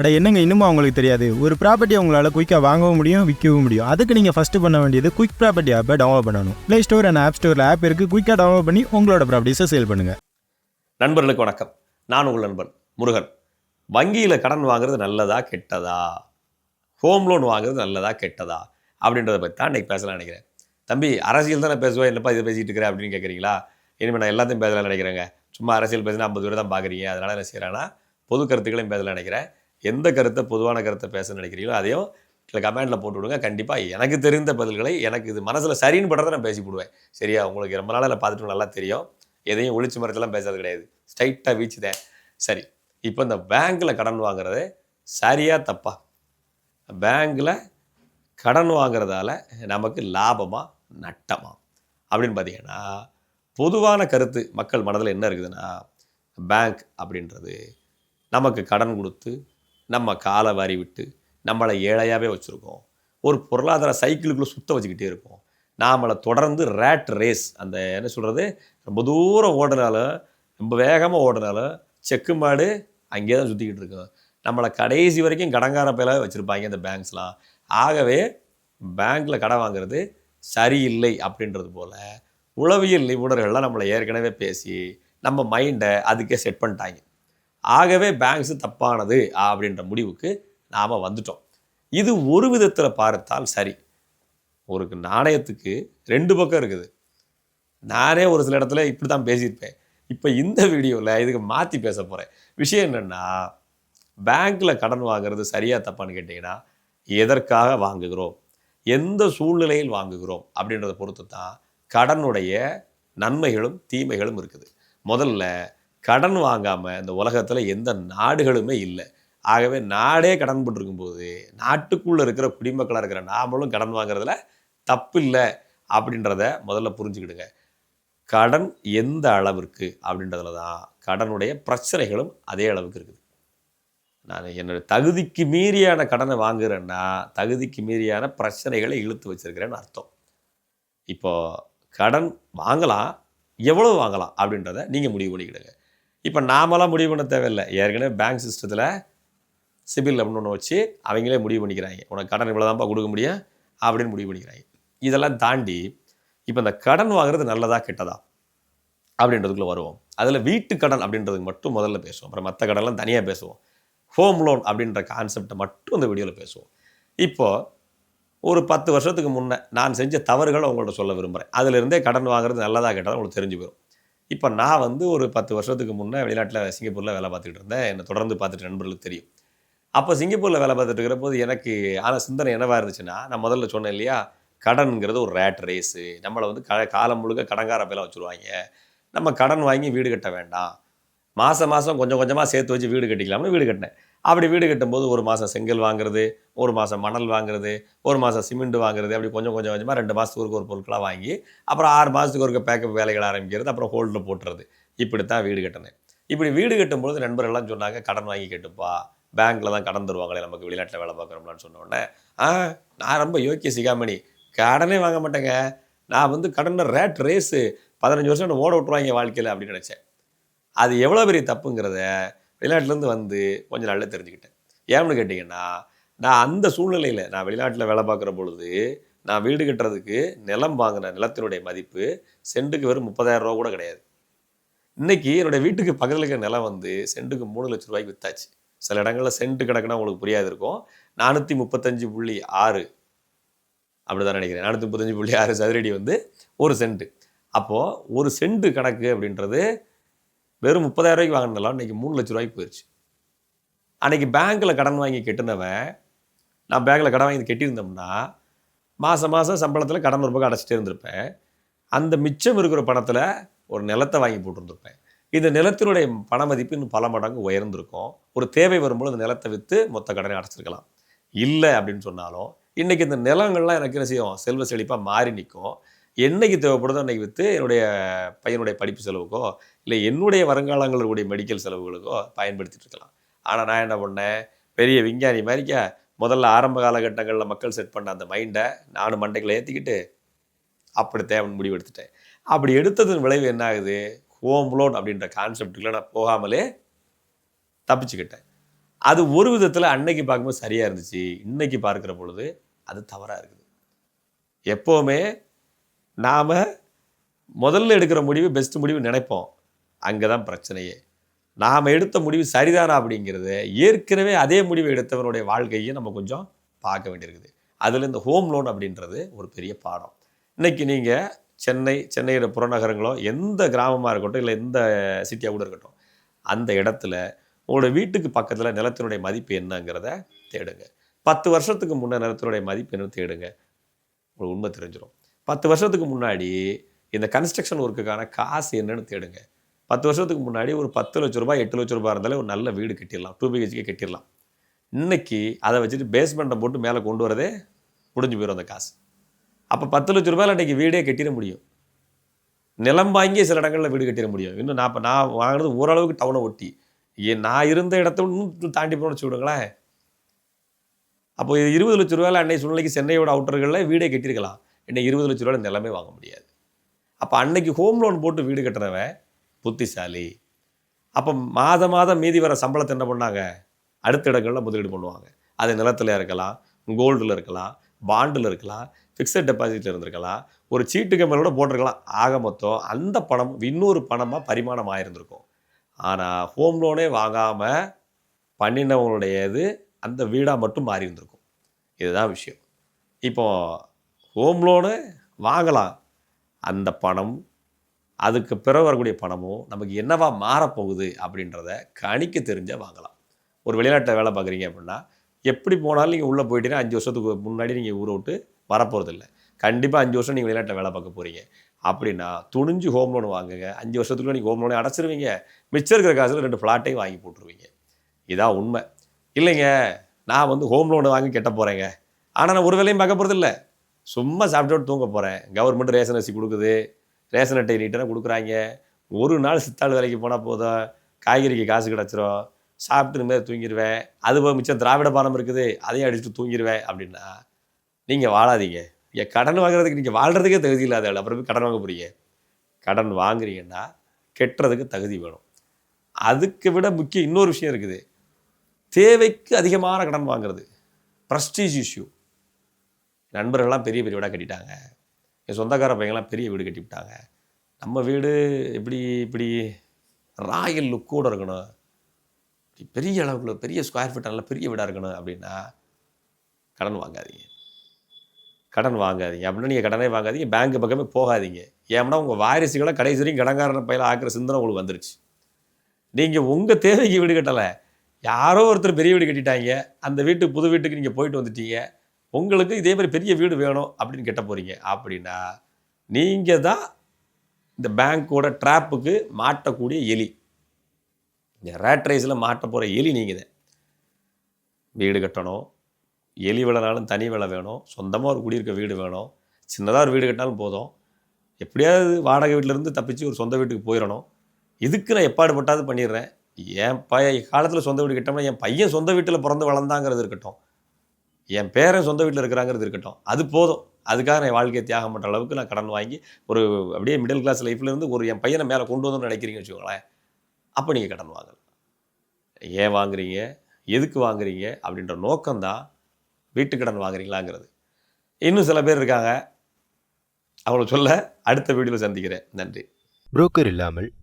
அட என்னங்க இன்னுமா அவங்களுக்கு தெரியாது? ஒரு ப்ராப்பர்ட்டி உங்களால் குயிக்காக வாங்கவும் முடியும் விற்கவும் முடியும். அதுக்கு நீங்கள் ஃபஸ்ட்டு பண்ண வேண்டியது குயிக் ப்ராப்பர்ட்டி ஆப்பை டவுன்லோட் பண்ணணும். ப்ளே ஸ்டோர் அண்ட் ஆப் ஸ்டோரில் ஆப் இருக்குது குயிக்காக டவுன்லோட் பண்ணி உங்களோட ப்ராப்பர்ட்டிஸை சேல் பண்ணுங்கள் நண்பர்களுக்கு வணக்கம். நான் உங்கள் நண்பன் முருகன். வங்கியில் கடன் வாங்குறது நல்லதா கெட்டதா? ஹோம் லோன் வாங்குறது நல்லதா கெட்டதா? அப்படின்றத பற்றி தான் இன்றைக்கி பேசலாம் நினைக்கிறேன். தம்பி அரசியல் தானே பேசுவேன் என்னப்பா இதை பேசிகிட்டு இருக்கிறேன் அப்படின்னு கேட்குறீங்களா இனிமேல் நான் எல்லாத்தையும் பேசலாம் நினைக்கிறேங்க. சும்மா அரசியல் பேசினா ஐம்பது பேர் தான் பார்க்குறீங்க. அதனால் என்ன செய்கிறேன்னா பொது கருத்துக்களையும் பேசலாம் நினைக்கிறேன். எந்த கருத்தை பொதுவான கருத்தை பேச நினைக்கிறீங்களோ அதையும் இல்லை கமெண்ட்டில் போட்டு விடுங்க. கண்டிப்பாக எனக்கு தெரிந்த பதில்களை எனக்கு இது மனசில் சரின்னு படுறத நான் பேசி விடுவேன் சரியா? உங்களுக்கு ரொம்ப நாளில் பார்த்துட்டு நல்லா தெரியும். எதையும் ஒளிச்சு மரத்தெல்லாம் பேசுறது கிடையாது. ஸ்ட்ரைட்டாக வீச்சுதேன் சரி. இப்போ இந்த பேங்க்கில் கடன் வாங்குறது சரியா தப்பா? பேங்க்கில் கடன் வாங்குறதால நமக்கு லாபமாக நட்டமா? அப்படின்னு பார்த்தீங்கன்னா பொதுவான கருத்து மக்கள் மனதில் என்ன இருக்குதுன்னா பேங்க் அப்படின்றது நமக்கு கடன் கொடுத்து நம்ம காலை வாரி விட்டு நம்மளை ஏழையாகவே வச்சுருக்கோம். ஒரு பொருளாதார சைக்கிளுக்குள்ளே சுத்த வச்சுக்கிட்டே இருக்கோம். நாமளை தொடர்ந்து ரேட் ரேஸ் அந்த என்ன சொல்கிறது ரொம்ப தூரம் ஓடினாலும் ரொம்ப வேகமாக ஓடினாலும் செக்கு மாடு அங்கேயே தான் சுற்றிக்கிட்டு இருக்கோம். நம்மளை கடைசி வரைக்கும் கடங்கார பயிலாக வச்சுருப்பாங்க இந்த பேங்க்ஸ்லாம் ஆகவே பேங்க்கில் கடன் வாங்குறது சரியில்லை அப்படின்றது போல் உளவியல் நிபுணர்கள்லாம் நம்மளை ஏற்கனவே பேசி நம்ம மைண்டை அதுக்கே செட் பண்ணிட்டாங்க. ஆகவே பேங்க்ஸ் தப்பானது அப்படின்ற முடிவுக்கு நாம் வந்துட்டோம். இது ஒரு விதத்தில் பார்த்தால் சரி. ஒரு நாணயத்துக்கு ரெண்டு பக்கம் இருக்குது. நானே ஒரு சில இடத்துல இப்படி தான் பேசியிருப்பேன். இப்போ இந்த வீடியோவில் இதுக்கு மாற்றி பேச போகிறேன் விஷயம் என்னென்னா பேங்க்கில் கடன் வாங்குறது சரியாக தப்பான்னு கேட்டிங்கன்னா எதற்காக வாங்குகிறோம்? எந்த சூழ்நிலையில் வாங்குகிறோம்? அப்படின்றத பொறுத்து தான் கடனுடைய நன்மைகளும் தீமைகளும் இருக்குது. முதல்ல கடன் வாங்காமல் இந்த உலகத்தில் எந்த நாடுகளுமே இல்லை. ஆகவே நாடே கடன் போட்டிருக்கும் போது நாட்டுக்குள்ளே இருக்கிற குடிமக்களாக இருக்கிற நாமளும் கடன் வாங்குறதுல தப்பு இல்லை அப்படின்றத முதல்ல புரிஞ்சுக்கிடுங்க. கடன் எந்த அளவிற்கு அப்படின்றதுல தான் கடனுடைய பிரச்சனைகளும் அதே அளவுக்கு இருக்குது. நான் என்னோட தகுதிக்கு மீறியான கடனை வாங்குறேன்னா தகுதிக்கு மீறியான பிரச்சனைகளை இழுத்து வச்சிருக்கிறேன்னு அர்த்தம். இப்போது கடன் வாங்கலாம் எவ்வளவு வாங்கலாம் அப்படின்றத நீங்கள் முடிவு பண்ணிக்கிடுங்க. இப்போ நாமெல்லாம் முடிவு பண்ண தேவையில்லை. ஏற்கனவே பேங்க் சிஸ்டத்தில் சிபில் அப்படின்னு ஒன்று வச்சு அவங்களே முடிவு பண்ணிக்கிறாங்க. உனக்கு கடன் இவ்வளோ தான்ப்பா கொடுக்க முடியும் அப்படின்னு முடிவு பண்ணிக்கிறாங்க. இதெல்லாம் தாண்டி இப்போ இந்த கடன் வாங்குறது நல்லதா கெட்டதா அப்படின்றதுக்குள்ளே வருவோம். அதில் வீட்டு கடன் அப்படின்றதுக்கு மட்டும் முதல்ல பேசுவோம். அப்புறம் மற்ற கடன்லாம் தனியாக பேசுவோம். ஹோம் லோன் அப்படின்ற கான்செப்டை மட்டும் இந்த வீடியோவில் பேசுவோம். இப்போது ஒரு பத்து வருஷத்துக்கு முன்னே நான் செஞ்ச தவறுகளை உங்கள்கிட்ட சொல்ல விரும்புகிறேன் அதிலிருந்தே கடன் வாங்குறது நல்லதாக கெட்டதா உங்களுக்கு தெரிஞ்சு போயிடும் இப்போ நான் வந்து ஒரு பத்து வருஷத்துக்கு முன்னே வெளிநாட்டில் சிங்கப்பூரில் வேலை பார்த்துட்டு இருந்தேன். என்னை தொடர்ந்து பார்த்துட்டு நண்பர்களுக்கு தெரியும். அப்போ சிங்கப்பூரில் வேலை பார்த்துட்டு இருக்கிற போது எனக்கு ஆன சிந்தனை என்னவாக இருந்துச்சுன்னா நான் முதல்ல சொன்னேன் இல்லையா கடனுங்கிறது ஒரு ரேட் ரேஸு நம்மளை வந்து க காலம் முழுக்க கடங்கார பேலாம் வச்சுருவாங்க. நம்ம கடன் வாங்கி வீடு கட்ட வேண்டாம். மாதம் மாதம் கொஞ்சம் கொஞ்சமாக சேர்த்து வச்சு வீடு கட்டிக்கலாம்னு வீடு கட்டினேன். அப்படி வீடு கட்டும்போது ஒரு மாதம் செங்கல் வாங்குறது ஒரு மாதம் மணல் வாங்குறது ஒரு மாதம் சிமெண்ட் வாங்குறது அப்படி கொஞ்சம் கொஞ்சம் கொஞ்சமாக ரெண்டு மாதத்துக்கு ஒரு பொருட்களாக வாங்கி அப்புறம் ஆறு மாதத்துக்கு ஒரு பேக்கப் வேலைகள் ஆரம்பிக்கிறது அப்புறம் ஹோல்டில் போட்டுறது. இப்படி தான் வீடு கட்டினேன். இப்படி வீடு கட்டும்போது நண்பர்கள்லாம் சொன்னாங்க கடன் வாங்கி கட்டுப்பா. பேங்க்கில் தான் கடன் தருவாங்களே நமக்கு வெளிநாட்டில் வேலை பார்க்குறோம்லான்னு சொன்னோடனே ஆ நான் ரொம்ப யோக்கிய சிகாமணி. கடனே வாங்க மாட்டேங்க. நான் வந்து கடனில் ரேட் ரேஸு பதினஞ்சு வருஷம் ஓட விட்ருவாங்க வாழ்க்கையில் அப்படின்னு நினச்சேன். அது எவ்வளோ பெரிய தப்புங்கிறத வெளிநாட்டிலேருந்து வந்து கொஞ்சம் நல்லா தெரிஞ்சுக்கிட்டேன். ஏன்னு கேட்டிங்கன்னா நான் அந்த சூழ்நிலையில் நான் வெளிநாட்டில் வேலை பார்க்குற பொழுது நான் வீடு கட்டுறதுக்கு நிலம் வாங்கின நிலத்தினுடைய மதிப்பு சென்ட்டுக்கு வெறும் முப்பதாயிரம் ரூபா கூட கிடையாது. இன்றைக்கி என்னுடைய வீட்டுக்கு பக்கத்தில் இருக்கிற நிலம் வந்து சென்ட்டுக்கு மூணு லட்ச ரூபாய்க்கு விற்றாச்சு சில இடங்களில் சென்ட்டு கிடக்குன்னா உங்களுக்கு புரியாது இருக்கும். நானூற்றி முப்பத்தஞ்சு புள்ளி ஆறு. அப்படி தான் நினைக்கிறேன். நானூற்றி முப்பத்தஞ்சு புள்ளி ஆறு சதுரடி வந்து ஒரு சென்ட்டு அப்போது ஒரு சென்ட்டு கணக்கு அப்படின்றது வெறும் முப்பதாயிரம் ரூபாய்க்கு வாங்கினாலும் இன்றைக்கி மூணு லட்ச ரூபாய்க்கு போயிடுச்சு அன்றைக்கி பேங்க்கில் கடன் வாங்கி கெட்டினவன் நான் பேங்க்கில் கடன் வாங்கி கெட்டியிருந்தோம்னா மாதம் மாதம் சம்பளத்தில் கடன் ஒரு பக்கம் அடைச்சிட்டே இருந்திருப்பேன். அந்த மிச்சம் இருக்கிற பணத்தில் ஒரு நிலத்தை வாங்கி போட்டிருந்திருப்பேன். இந்த நிலத்தினுடைய பண மதிப்பு இன்னும் பல மடங்கு உயர்ந்திருக்கும். ஒரு தேவை வரும்போது அந்த நிலத்தை விற்று மொத்த கடனை அடைச்சிருக்கலாம். இல்லை அப்படின்னு சொன்னாலும் இன்றைக்கி இந்த நிலங்கள்லாம் எனக்கு என்ன செய்யும்? செல்வ செழிப்பாக மாறி நிற்கும். என்னைக்கு தேவைப்படுதோ அன்றைக்கி விற்று என்னுடைய பையனுடைய படிப்பு செலவுக்கோ இல்லை என்னுடைய வருங்காலங்களில் கூடிய மெடிக்கல் செலவுகளுக்கோ பயன்படுத்திட்டு இருக்கலாம். ஆனால் நான் என்ன பண்ணேன்? பெரிய விஞ்ஞானி மாதிரிக்க முதல்ல ஆரம்ப காலகட்டங்களில் மக்கள் செட் பண்ண அந்த மைண்டை நானும் மண்டைகளை ஏற்றிக்கிட்டு அப்படி தேவைன்னு முடிவு எடுத்துட்டேன். அப்படி எடுத்ததன் விளைவு என்ன ஆகுது? ஹோம் லோன் அப்படின்ற கான்செப்டுக்குள்ளே நான் போகாமலே தப்பிச்சுக்கிட்டேன். அது ஒரு விதத்தில் அன்னைக்கு பார்க்கும்போது சரியாக இருந்துச்சு. இன்னைக்கு பார்க்குற பொழுது அது தவறாக இருக்குது. எப்போவுமே நாம் முதல்ல எடுக்கிற முடிவு பெஸ்ட் முடிவு நினைப்போம். அங்கே தான் பிரச்சனையே. நாம் எடுத்த முடிவு சரிதானா அப்படிங்கிறத ஏற்கனவே அதே முடிவு எடுத்தவனுடைய வாழ்க்கையை நம்ம கொஞ்சம் பார்க்க வேண்டியிருக்குது. அதில் இந்த ஹோம் லோன் அப்படின்றது ஒரு பெரிய பாடம். இன்றைக்கி நீங்கள் சென்னை சென்னையில் புறநகரங்களோ எந்த கிராமமாக இருக்கட்டும் இல்லை எந்த சிட்டியாக கூட இருக்கட்டும் அந்த இடத்துல உங்களோட வீட்டுக்கு பக்கத்தில் நிலத்தினுடைய மதிப்பு என்னங்கிறத தேடுங்க. பத்து வருஷத்துக்கு முன்னே நிலத்தினுடைய மதிப்பு என்னன்னு தேடுங்க. உங்களுக்கு உண்மை தெரிஞ்சிடும் பத்து வருஷத்துக்கு முன்னாடி இந்த கன்ஸ்ட்ரக்ஷன் ஒர்க்குக்கான காசு என்னன்னு தேடுங்க. பத்து வருஷத்துக்கு முன்னாடி ஒரு பத்து லட்ச ரூபாய் எட்டு லட்ச ரூபாய் இருந்தாலே ஒரு நல்ல வீடு கட்டிடலாம். டூ பிஹெச்கே கட்டிடலாம். இன்னைக்கு அதை வச்சுட்டு பேஸ்மெண்ட்டை போட்டு மேலே கொண்டு வரதே முடிஞ்சு போயிடும் அந்த காசு. அப்போ பத்து லட்ச ரூபாயில் இன்றைக்கி வீடே கட்டிட முடியும். நிலம் வாங்கி சில இடங்களில் வீடு கட்டிட முடியும். இன்னும் நான் இப்போ நான் வாங்கினது ஓரளவுக்கு டவுனை ஒட்டி. நான் இருந்த இடத்த இன்னும் தாண்டி போகணும்னு வச்சு விடுங்களேன் அப்போ இருபது லட்ச ரூபாயில் அன்னை சூழ்நிலைக்கு சென்னையோட அவுட்டர்களில் வீடே கட்டியிருக்கலாம். இன்னைக்கு இருபது லட்ச ரூபாய் நிலமே வாங்க முடியாது. அப்போ அன்னைக்கு ஹோம் லோன் போட்டு வீடு கட்டுறவன் புத்திசாலி. அப்போ மாதம் மாதம் மீதி வர சம்பளத்தை என்ன பண்ணாங்க? அடுத்த இடங்களில் முதலீடு பண்ணுவாங்க. அது நிலத்தில் இருக்கலாம் கோல்டில் இருக்கலாம் பாண்டில் இருக்கலாம் ஃபிக்ஸட் டெபாசிட்டில் இருந்திருக்கலாம் ஒரு சீட்டு கம்பெனியோட போட்டிருக்கலாம். ஆக மொத்தம் அந்த பணம் இன்னொரு பணமாக பரிமாணம் ஆயிருந்திருக்கும். ஆனால் ஹோம் லோனே வாங்காமல் பண்ணினவங்களுடையது அந்த வீடாக மட்டும் மாறி இருந்திருக்கும் இதுதான் விஷயம். இப்போ ஹோம் லோனு வாங்கலாம் அந்த பணம் அதுக்கு பிறகு வரக்கூடிய பணமும் நமக்கு என்னவா மாறப்போகுது அப்படின்றத கணிக்க தெரிஞ்ச வாங்கலாம் ஒரு வெளிநாட்டில் வேலை பார்க்குறீங்க அப்படின்னா எப்படி போனாலும் நீங்கள் உள்ளே போயிட்டீங்கன்னா அஞ்சு வருஷத்துக்கு முன்னாடி நீங்கள் ஊரை விட்டு வரப்போகிறதில்ல கண்டிப்பாக அஞ்சு வருஷம் நீங்கள் வெளிநாட்டில் வேலை பார்க்க போகிறீங்க அப்படின்னா துணிஞ்சு ஹோம் லோன் வாங்குங்க. அஞ்சு வருஷத்துக்குள்ள நீங்கள் ஹோம் லோனே அடைச்சிருவீங்க. மிச்சம் இருக்கிற காசில் ரெண்டு ஃப்ளாட்டையும் வாங்கி போட்டுருவீங்க. இதான் உண்மை. இல்லைங்க நான் வந்து ஹோம் லோன் வாங்கி கெட்ட போகிறேங்க ஆனால் நான் ஒரு வேலையும் பார்க்க போகிறதில்ல சும்மா சாப்பிட்டு தூங்க போகிறேன் கவர்மெண்ட் ரேஷன் அரிசி கொடுக்குது. ரேஷன் அட்டை நீட்டாக கொடுக்குறாங்க. ஒரு நாள் சித்தாள் வேலைக்கு போனால் போதும். காய்கறிக்கு காசு கிடச்சிரும். சாப்பிட்டு நிம்மதியாக தூங்கிடுவேன் அது போக மிச்சம் திராவிட பானம் இருக்குது. அதையும் அடிச்சுட்டு தூங்கிடுவேன் அப்படின்னா நீங்கள் வாழாதீங்க. ஏன் கடன் வாங்குறதுக்கு நீங்கள் வாழ்கிறதுக்கே தகுதி இல்லாத ஆள். அப்புறம் கடன் வாங்க போகிறீங்க கடன் வாங்குறீங்கன்னா கெட்டுறதுக்கு தகுதி வேணும். அதுக்கு விட முக்கியம் இன்னொரு விஷயம் இருக்குது. தேவைக்கு அதிகமான கடன் வாங்குறது. ப்ரஸ்டீஜ் இஷ்யூ நண்பர்கள்லாம் பெரிய பெரிய வீடாக கட்டிட்டாங்க. என் சொந்தக்கார பையங்கள்லாம் பெரிய வீடு கட்டி விட்டாங்க. நம்ம வீடு எப்படி இப்படி ராயல் லுக்கோடு இருக்கணும். இப்படி பெரிய அளவுக்குள்ள பெரிய ஸ்கொயர் ஃபீட் நல்லா பெரிய வீடாக இருக்கணும் அப்படின்னா கடன் வாங்காதீங்க. கடன் வாங்காதீங்க. அப்படின்னா நீங்கள் கடனே வாங்காதீங்க. பேங்க் பக்கமே போகாதீங்க. ஏன்னா உங்கள் வாரிசுகளை கடைசி வரைக்கும் கடன்காரன பையில ஆக்குற சிந்தனை உங்களுக்கு வந்துருச்சு. நீங்கள் உங்கள் தேவைக்கு வீடு கட்டலை. யாரோ ஒருத்தர் பெரிய வீடு கட்டிட்டாங்க. அந்த வீட்டுக்கு புது வீட்டுக்கு நீங்கள் போயிட்டு வந்துட்டீங்க. உங்களுக்கு இதே மாதிரி பெரிய வீடு வேணும் அப்படின்னு கேட்ட போகிறீங்க அப்படின்னா நீங்கள் தான் இந்த பேங்க்கோட ட்ராப்புக்கு மாட்டக்கூடிய எலி. இந்த ரேட் ரேஸில் மாட்ட போகிற எலி நீங்கள் தான். வீடு கட்டணும். எலி விலைனாலும் தனி விலை வேணும். சொந்தமாக ஒரு குடியிருக்க வீடு வேணும். சின்னதாக ஒரு வீடு கட்டினாலும் போதும். எப்படியாவது வாடகை வீட்டிலேருந்து தப்பிச்சு ஒரு சொந்த வீட்டுக்கு போயிடணும் இதுக்கு நான் எப்பாடு பட்டாவது பண்ணிடுறேன். என் பைய காலத்தில் சொந்த வீடு கட்டோம்னா என் பையன் சொந்த வீட்டில் பிறந்து வளர்ந்தாங்கிறது இருக்கட்டும். என் பேரன் சொந்த வீட்டில் இருக்கிறாங்கிறது இருக்கட்டும். அது போதும். அதுக்காக என் வாழ்க்கையை தியாகம் பண்ணுற அளவுக்கு நான் கடன் வாங்கி ஒரு அப்படியே மிடில் கிளாஸ் லைஃப்லேருந்து ஒரு என் பையனை மேலே கொண்டு வந்து நினைக்கிறீங்கன்னு வச்சுக்கோங்களேன். அப்போ நீங்கள் கடன் வாங்கலாம். ஏன் வாங்குறீங்க? எதுக்கு வாங்குறீங்க? அப்படின்ற நோக்கம்தான் வீட்டு கடன் வாங்குறீங்களாங்கிறது. இன்னும் சில பேர் இருக்காங்க. அவங்கள சொல்ல அடுத்த வீடியோவில் சந்திக்கிறேன். நன்றி. புரோக்கர் இல்லாமல்